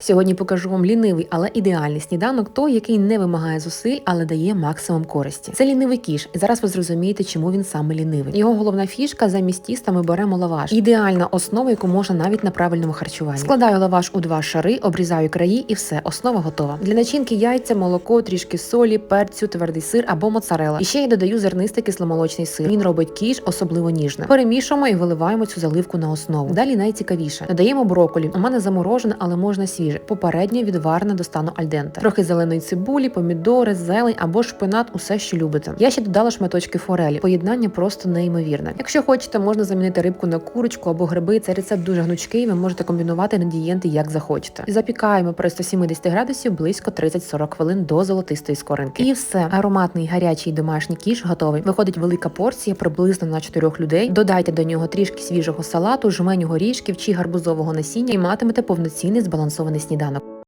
Сьогодні покажу вам лінивий, але ідеальний сніданок, той, який не вимагає зусиль, але дає максимум користі. Це лінивий кіш, і зараз ви зрозумієте, чому він саме лінивий. Його головна фішка замість тіста ми беремо лаваш. Ідеальна основа, яку можна навіть на правильному харчуванні. Складаю лаваш у два шари, обрізаю краї, і все, основа готова. Для начинки яйця, молоко, трішки солі, перцю, твердий сир або моцарела. І ще я додаю зернистий кисломолочний сир. Він робить кіш особливо ніжним. Перемішуємо і виливаємо цю заливку на основу. Далі найцікавіше. Додаємо броколі. У мене заморожене, але можна свіже. Попередньо відварене до стану альденте. Трохи зеленої цибулі, помідори, зелень або шпинат, усе, що любите. Я ще додала шматочки форелі. Поєднання просто неймовірне. Якщо хочете, можна замінити рибку на курочку або гриби. Цей рецепт дуже гнучкий. Ви можете комбінувати інгредієнти як захочете. Запікаємо при 170 градусів близько 30-40 хвилин до золотистої скоринки. І все ароматний гарячий домашній кіш готовий. Виходить велика порція, приблизно на 4 людей. Додайте до нього трішки свіжого салату, жменю горішків чи гарбузового насіння і матимете повноцінний збалансований сніданок.